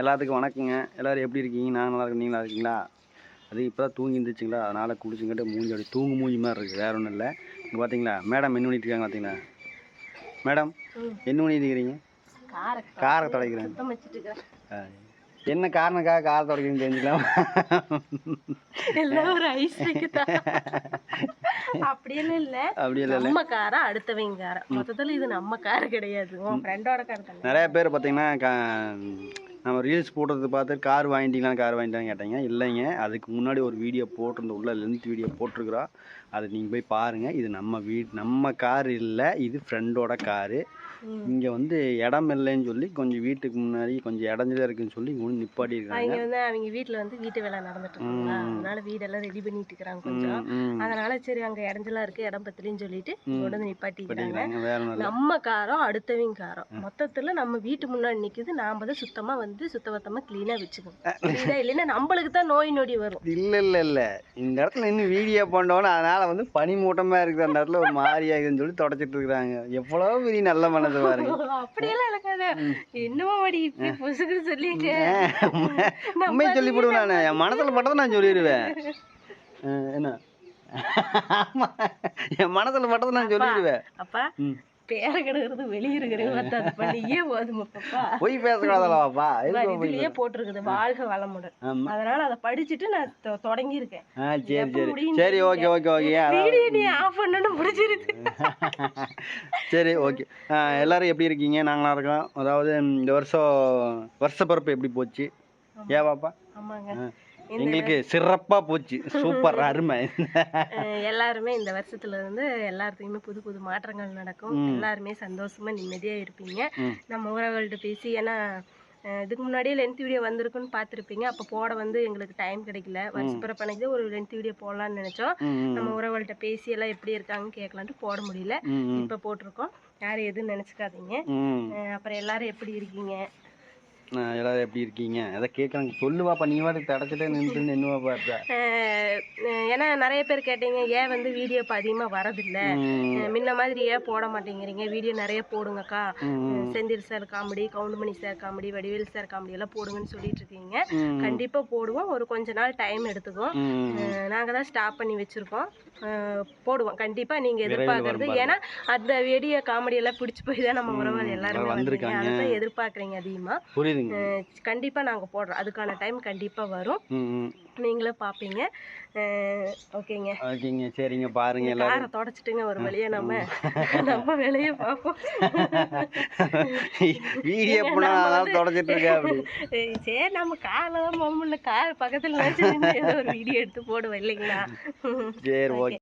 எல்லாத்துக்கும் வணக்கங்க. எல்லோரும் எப்படி இருக்கீங்க? நான் நல்லா இருக்கேன். நீங்களா இருக்கீங்களா? அது இப்போ தான் தூங்கி இருந்துச்சுங்களா அதனால் குளிச்சுங்கிட்டு மூஞ்சி அப்படி தூங்கு மூஞ்சி மாதிரி இருக்குது வேற ஒன்றும் இல்லை. இங்கே பார்த்தீங்களா மேடம் என்ன பண்ணிட்டு இருக்காங்க பார்த்தீங்களா மேடம். என்ன பண்ணிட்டு இருக்கிறீங்க காரை துடைக்கிறேன். என்ன காரணக்காக காரை துடைக்கிறீங்கன்னு தெரிஞ்சுக்கலாம்? எல்லாம் ஒரு ஐஸ் இல்ல. இல்லை. நம்ம காரா அடுத்தவங்க கார. மொத்தத்துல இது நம்ம கார் கிடையாது. உன் ஃப்ரெண்டோட கார் தானே. நிறைய பேர் பார்த்தீங்கன்னா கா நம்ம ரீல்ஸ் போடுறது பார்த்து கார் வாங்கிட்டீங்களா கார் வாங்கிட்டான்னு கேட்டீங்க. இல்லைங்க. அதுக்கு முன்னாடி ஒரு வீடியோ போட்டிருந்த உள்ள லென்த் வீடியோ போட்டிருக்கிறோம் அதை நீங்கள் போய் பாருங்கள் இது நம்ம வீட் நம்ம கார் இல்லை. இது ஃப்ரெண்டோட காரு. இங்கே வந்து இடம் இல்லைன்னு சொல்லி கொஞ்சம் வீட்டுக்கு முன்னாடி கொஞ்சம் இடஞ்சல இருக்குன்னு சொல்லி இங்கே வந்து நிப்பாட்டி இருக்காங்க. அவங்க வந்து அவங்க வீட்ல வந்து வீட்டு வேலை நடந்துட்டு. அதனால வீடெல்லாம் ரெடி பண்ணிட்டு இருக்காங்க கொஞ்சம். அதனால சரி அங்க இடஞ்சலா இருக்கு இடம் பத்தலின்னு சொல்லிட்டு கொண்டு வந்து ஒன்றும் இல்லை நம்ம காரம் அடுத்தவங்க காரம் மொத்தத்துல நம்ம வீட்டு முன்னாடி நிக்குது. நாம தான் சுத்தமா வந்து சுத்தபத்தமா கிளீனா வச்சுக்கணும் புரியுதா? இல்லைன்னா நம்மளுக்கு தான் நோய் நொடி வரும். இல்லை இல்லை இல்லை. இந்த இடத்துல இன்னும் வீடியோ பண்ணோன்னு அதனால் வந்து பனி மூட்டமாக இருக்குது அந்த இடத்துல ஒரு மாதிரி ஆகுதுன்னு சொல்லி தொடச்சிட்டு இருக்கிறாங்க. எவ்வளோ பெரிய நல்ல மனது பாருங்க. அப்படியெல்லாம் இருக்காது என்னமோ மடி இப்படி புசுக்குன்னு சொல்லிட்டு. உண்மையை சொல்லி போடுவேன் நான். என் மனசில் மட்டும் நான் சொல்லிடுவேன். என்ன. என் மனசில் மட்டும் நான் சொல்லிடுவேன். அப்பா. பேர கிடக்குறது வெளியே இருக்கிறது பார்த்தா அது பண்ணியே போதும் பாப்பா? பொய் பேசக்கூடாதல்லவாப்பா? பாரு, இதுலயே போட்டிருக்குது வாழ்க வளமுடன். அதனால அதை படிச்சுட்டு நான் தொடங்கி இருக்கேன் சரி சரி. சரி ஓகே ஓகே ஓகே. வீடியோ நீ ஆஃப் பண்ணணும் முடிச்சிருக்கு சரி ஓகே. எல்லாரும் எப்படி இருக்கீங்க? நாங்களாம் இருக்கோம். அதாவது இந்த வருஷம் வருஷ பிறப்பு எப்படி போச்சு? ஏவாப்பா ஆமாங்க. ஆ. இந்த எங்களுக்கு சிறப்பா போச்சு. சூப்பர் அருமை. எல்லாருமே இந்த வருஷத்துல இருந்து எல்லாத்துக்குமே புது புது மாற்றங்கள் நடக்கும். எல்லாருமே சந்தோஷமா நிம்மதியா இருப்பீங்க. நம்ம உறவுகள்கிட்ட பேசி ஏன்னா இதுக்கு முன்னாடியே லென்த் வீடியோ வந்திருக்குன்னு பார்த்துருப்பீங்க. அப்போ போட வந்து எங்களுக்கு டைம் கிடைக்கல. வருஷப்பிறப்பனைக்கு ஒரு லென்த் வீடியோ போடலாம்னு நினைச்சோம். நம்ம உறவுகள்கிட்ட பேசி எல்லாம் எப்படி இருக்காங்கன்னு கேட்கலான்ட்டு போட முடியல. இப்போ போட்டிருக்கோம். யாரும் எதுவும் நினச்சிக்காதீங்க. அப்புறம் எல்லாரும் எப்படி இருக்கீங்க? எல்லாரும் எப்படி இருக்கீங்க? அதை கேட்குறாங்க? சொல்லுவாப்பா நீ வாட்டுக்கு தடைச்சிட்டே நின்று என்னவா பார்த்தா ஏன்னா நிறைய பேர் கேட்டீங்க ஏன் வந்து வீடியோ இப்போ அதிகமாக வரதில்ல? முன்ன மாதிரி ஏன் போட மாட்டேங்கிறீங்க? வீடியோ நிறைய போடுங்கக்கா. Senthil sir comedy Goundamani sir comedy Vadivelu sir comedy எல்லாம் போடுங்கன்னு சொல்லிட்டு இருக்கீங்க. கண்டிப்பாக போடுவோம். ஒரு கொஞ்ச நாள் டைம் எடுத்துக்கும். நாங்கள் தான் ஸ்டாப் பண்ணி வச்சுருக்கோம். போடுவோம். கண்டிப்பாக நீங்கள் எதிர்பார்க்கறது. ஏன்னா அந்த வீடியோ காமெடி எல்லாம் பிடிச்சி போய் தான் நம்ம உறவுகள் எல்லாருமே வந்திருக்காங்க. அதை எதிர்பார்க்குறீங்க அதிகமாக புரியுதுங்க கண்டிப்பாக நாங்கள் போடுறோம். அதுக்கான டைம் கண்டிப்பாக வரும். நீங்களும் பார்ப்பீங்க ஓகேங்க. ஓகேங்க சரிங்க. பாருங்க எல்லாரும். தொடச்சிட்டுங்க ஒரு வழியா நம்ம நம்ம வேலையை பார்ப்போம். வீடியோ அதான் தொடச்சிட்டு இருக்கேன் அப்படி? சரி நம்ம போக முடியல. கார் பக்கத்தில் ஏதோ ஒரு வீடியோ எடுத்து போடுவோம் இல்லைங்களா? சரி ஓகே.